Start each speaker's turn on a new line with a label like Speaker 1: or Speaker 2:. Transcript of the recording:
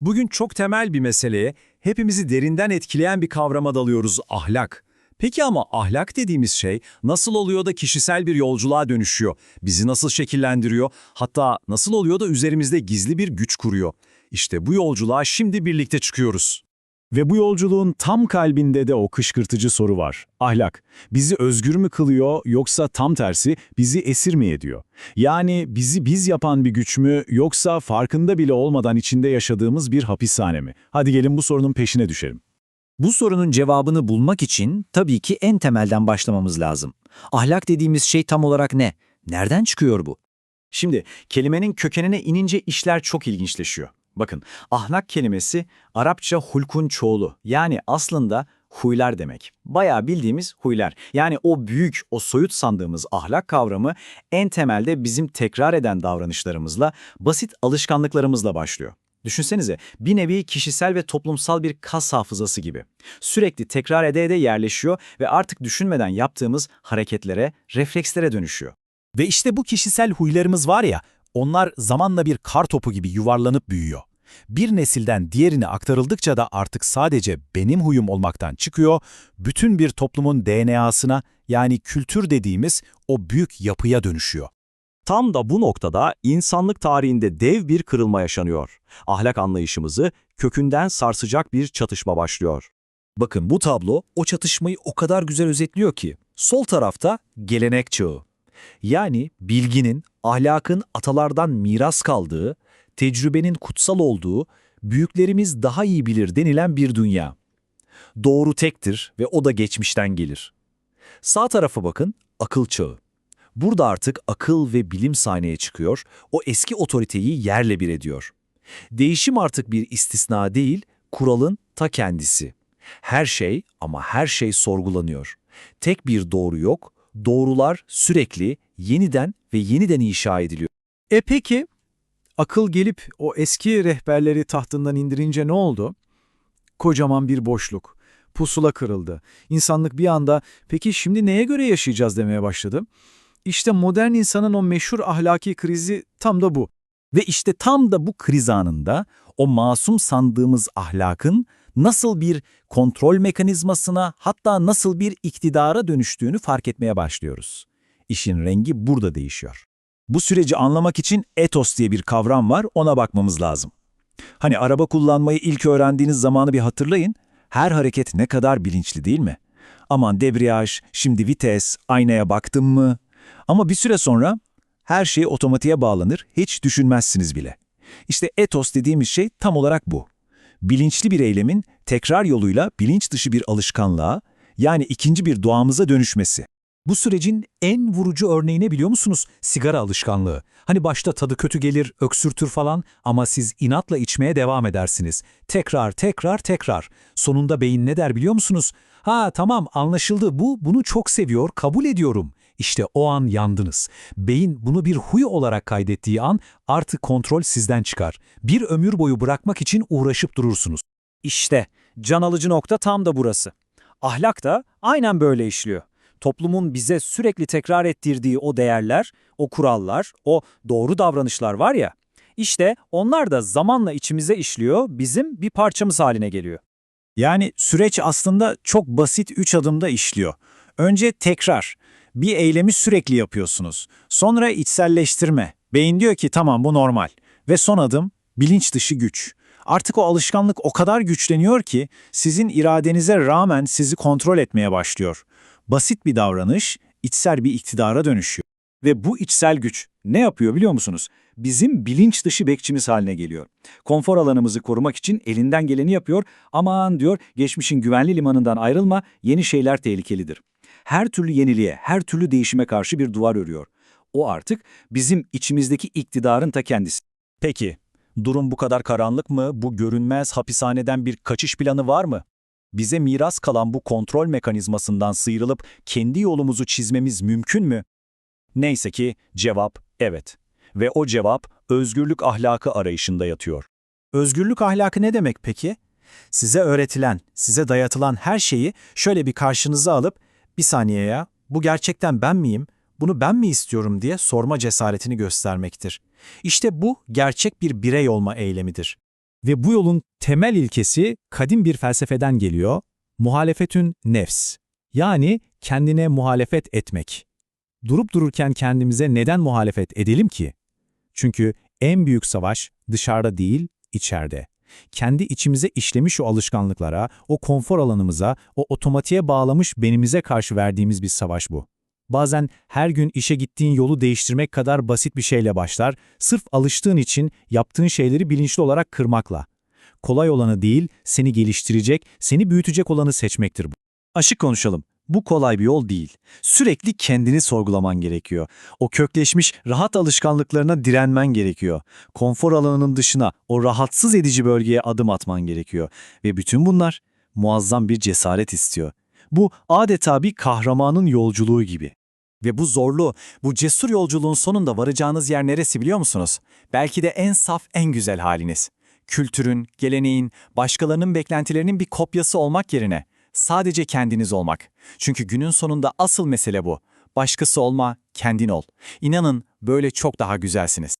Speaker 1: Bugün çok temel bir meseleye, hepimizi derinden etkileyen bir kavrama dalıyoruz, ahlak. Peki ama ahlak dediğimiz şey nasıl oluyor da kişisel bir yolculuğa dönüşüyor? Bizi nasıl şekillendiriyor? Hatta nasıl oluyor da üzerimizde gizli bir güç kuruyor? İşte bu yolculuğa şimdi birlikte çıkıyoruz.
Speaker 2: Ve bu yolculuğun tam kalbinde de o kışkırtıcı soru var. Ahlak, bizi özgür mü kılıyor yoksa tam tersi bizi esir mi ediyor? Yani bizi biz yapan bir güç mü yoksa farkında bile olmadan içinde yaşadığımız bir hapishane mi? Hadi gelin bu sorunun peşine düşelim.
Speaker 3: Bu sorunun cevabını bulmak için tabii ki en temelden başlamamız lazım. Ahlak dediğimiz şey tam olarak ne? Nereden çıkıyor bu?
Speaker 2: Şimdi kelimenin kökenine inince işler çok ilginçleşiyor. Bakın, ahlak kelimesi Arapça hulkun çoğulu. Yani aslında huylar demek. Bayağı bildiğimiz huylar. Yani o büyük, o soyut sandığımız ahlak kavramı en temelde bizim tekrar eden davranışlarımızla, basit alışkanlıklarımızla başlıyor. Düşünsenize bir nevi kişisel ve toplumsal bir kas hafızası gibi. Sürekli tekrar ede ede yerleşiyor ve artık düşünmeden yaptığımız hareketlere, reflekslere dönüşüyor.
Speaker 4: Ve işte bu kişisel huylarımız var ya, onlar zamanla bir kar topu gibi yuvarlanıp büyüyor. Bir nesilden diğerine aktarıldıkça da artık sadece benim huyum olmaktan çıkıyor, bütün bir toplumun DNA'sına yani kültür dediğimiz o büyük yapıya dönüşüyor.
Speaker 5: Tam da bu noktada insanlık tarihinde dev bir kırılma yaşanıyor. Ahlak anlayışımızı kökünden sarsacak bir çatışma başlıyor.
Speaker 3: Bakın bu tablo o çatışmayı o kadar güzel özetliyor ki. Sol tarafta gelenek çağı. Yani bilginin, ahlakın atalardan miras kaldığı, tecrübenin kutsal olduğu, büyüklerimiz daha iyi bilir denilen bir dünya. Doğru tektir ve o da geçmişten gelir. Sağ tarafa bakın, akıl çağı. Burada artık akıl ve bilim sahneye çıkıyor, o eski otoriteyi yerle bir ediyor. Değişim artık bir istisna değil, kuralın ta kendisi. Her şey ama her şey sorgulanıyor. Tek bir doğru yok, doğrular sürekli yeniden ve yeniden inşa ediliyor.
Speaker 2: E peki, akıl gelip o eski rehberleri tahtından indirince ne oldu? Kocaman bir boşluk. Pusula kırıldı. İnsanlık bir anda peki şimdi neye göre yaşayacağız demeye başladı. İşte modern insanın o meşhur ahlaki krizi tam da bu.
Speaker 4: Ve işte tam da bu kriz anında o masum sandığımız ahlakın nasıl bir kontrol mekanizmasına hatta nasıl bir iktidara dönüştüğünü fark etmeye başlıyoruz. İşin rengi burada değişiyor. Bu süreci anlamak için etos diye bir kavram var, ona bakmamız lazım. Hani araba kullanmayı ilk öğrendiğiniz zamanı bir hatırlayın. Her hareket ne kadar bilinçli değil mi? Aman debriyaj, şimdi vites, aynaya baktım mı? Ama bir süre sonra her şey otomatiğe bağlanır, hiç düşünmezsiniz bile. İşte etos dediğimiz şey tam olarak bu. Bilinçli bir eylemin tekrar yoluyla bilinç dışı bir alışkanlığa, yani ikinci bir doğamıza dönüşmesi.
Speaker 6: Bu sürecin en vurucu örneği ne biliyor musunuz? Sigara alışkanlığı. Hani başta tadı kötü gelir, öksürtür falan ama siz inatla içmeye devam edersiniz. Tekrar, tekrar, tekrar. Sonunda beyin ne der biliyor musunuz? Ha tamam anlaşıldı bu, bunu çok seviyor, kabul ediyorum. İşte o an yandınız. Beyin bunu bir huy olarak kaydettiği an artık kontrol sizden çıkar. Bir ömür boyu bırakmak için uğraşıp durursunuz.
Speaker 7: İşte can alıcı nokta tam da burası. Ahlak da aynen böyle işliyor. Toplumun bize sürekli tekrar ettirdiği o değerler, o kurallar, o doğru davranışlar var ya, işte onlar da zamanla içimize işliyor, bizim bir parçamız haline geliyor.
Speaker 2: Yani süreç aslında çok basit üç adımda işliyor. Önce tekrar. Bir eylemi sürekli yapıyorsunuz. Sonra içselleştirme. Beyin diyor ki tamam bu normal. Ve son adım bilinç dışı güç. Artık o alışkanlık o kadar güçleniyor ki sizin iradenize rağmen sizi kontrol etmeye başlıyor. Basit bir davranış içsel bir iktidara dönüşüyor. Ve bu içsel güç ne yapıyor biliyor musunuz? Bizim bilinç dışı bekçimiz haline geliyor. Konfor alanımızı korumak için elinden geleni yapıyor. Aman diyor geçmişin güvenli limanından ayrılma, yeni şeyler tehlikelidir. Her türlü yeniliğe, her türlü değişime karşı bir duvar örüyor. O artık bizim içimizdeki iktidarın ta kendisi.
Speaker 4: Peki, durum bu kadar karanlık mı? Bu görünmez hapishaneden bir kaçış planı var mı? Bize miras kalan bu kontrol mekanizmasından sıyrılıp kendi yolumuzu çizmemiz mümkün mü? Neyse ki cevap evet. Ve o cevap özgürlük ahlakı arayışında yatıyor.
Speaker 2: Özgürlük ahlakı ne demek peki? Size öğretilen, size dayatılan her şeyi şöyle bir karşınıza alıp bir saniye ya, bu gerçekten ben miyim, bunu ben mi istiyorum diye sorma cesaretini göstermektir. İşte bu gerçek bir birey olma eylemidir.
Speaker 4: Ve bu yolun temel ilkesi kadim bir felsefeden geliyor. Muhalefetün nefs. Yani kendine muhalefet etmek. Durup dururken kendimize neden muhalefet edelim ki? Çünkü en büyük savaş dışarıda değil, içeride. Kendi içimize işlemiş o alışkanlıklara, o konfor alanımıza, o otomatiğe bağlamış benimize karşı verdiğimiz bir savaş bu. Bazen her gün işe gittiğin yolu değiştirmek kadar basit bir şeyle başlar, sırf alıştığın için yaptığın şeyleri bilinçli olarak kırmakla. Kolay olanı değil, seni geliştirecek, seni büyütecek olanı seçmektir bu.
Speaker 3: Açık konuşalım. Bu kolay bir yol değil. Sürekli kendini sorgulaman gerekiyor. O kökleşmiş rahat alışkanlıklarına direnmen gerekiyor. Konfor alanının dışına, o rahatsız edici bölgeye adım atman gerekiyor. Ve bütün bunlar muazzam bir cesaret istiyor. Bu adeta bir kahramanın yolculuğu gibi.
Speaker 4: Ve bu zorlu, bu cesur yolculuğun sonunda varacağınız yer neresi biliyor musunuz? Belki de en saf, en güzel haliniz. Kültürün, geleneğin, başkalarının beklentilerinin bir kopyası olmak yerine sadece kendiniz olmak. Çünkü günün sonunda asıl mesele bu. Başkası olma, kendin ol. İnanın böyle çok daha güzelsiniz.